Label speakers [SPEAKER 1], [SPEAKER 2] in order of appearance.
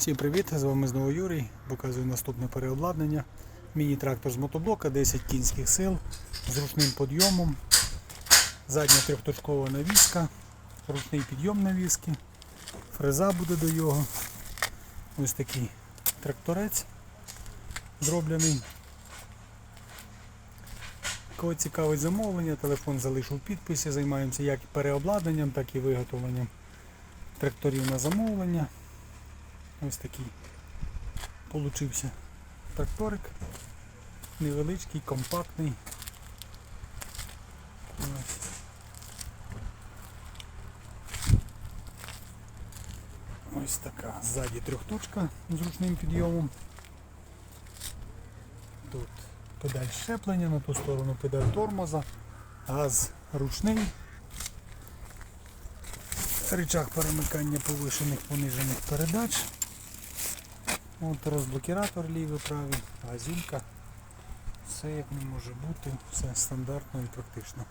[SPEAKER 1] Всім привіт! З вами знову Юрій. Показую наступне переобладнання. Міні-трактор з мотоблока, 10 кінських сил з ручним підйомом, задня трьохточкова навіска, ручний підйом навіски, фреза буде до його. Ось такий тракторець зроблений. Кого цікавить замовлення, телефон залишу в підписі. Займаємося як переобладнанням, так і виготовленням тракторів на замовлення. Ось такий получився тракторик. Невеличкий, компактний. Ось. Ось така ззаді трьохточка з ручним підйомом. Тут педаль щеплення, на ту сторону педаль тормоза, газ ручний. Рычаг перемикання повишених понижених передач. От розблокіратор лівий правий, газюлька. Все як не може бути, все стандартно і практично.